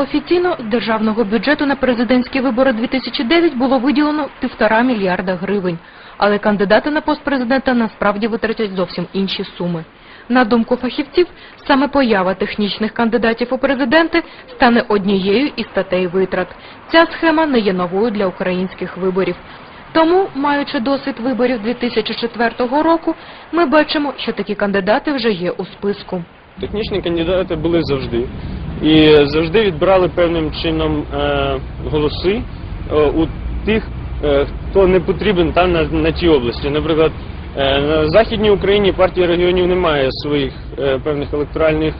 Офіційно з державного бюджету на президентські вибори 2009 було виділено півтора мільярда гривень, але кандидати на пост президента насправді витратять зовсім інші суми. На думку фахівців, саме поява технічних кандидатів у президенти стане однією із статей витрат. Ця схема не є новою для українських виборів. Тому, маючи досвід виборів 2004 року, ми бачимо, що такі кандидати вже є у списку. Технічні кандидати були завжди. І завжди відбирали певним чином е, голоси е, у тих, е, хто не потрібен там на, на тій області. Наприклад, на Західній Україні партія регіонів не має своїх певних електоральних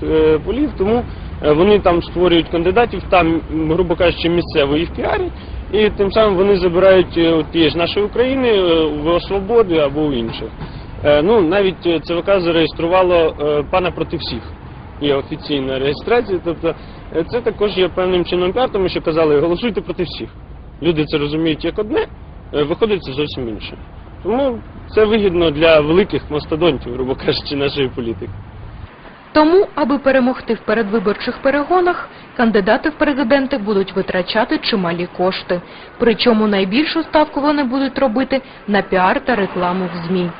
полів, тому вони там створюють кандидатів, там, грубо кажучи, місцево їх піарять, і тим самим вони забирають от тієї ж нашої України в свободи або у інших. Ну, навіть ЦВК зареєструвало пана проти всіх. Є офіційна реєстрація, тобто е, це також є певним чином піар, тому що казали, голосуйте проти всіх. Люди це розуміють як одне, е, виходить це зовсім інше. Тому це вигідно для великих мастодонтів, грубо кажучи, нашої політики. Тому, аби перемогти в передвиборчих перегонах, кандидати в президенти будуть витрачати чималі кошти. Причому найбільшу ставку вони будуть робити на піар та рекламу в ЗМІ.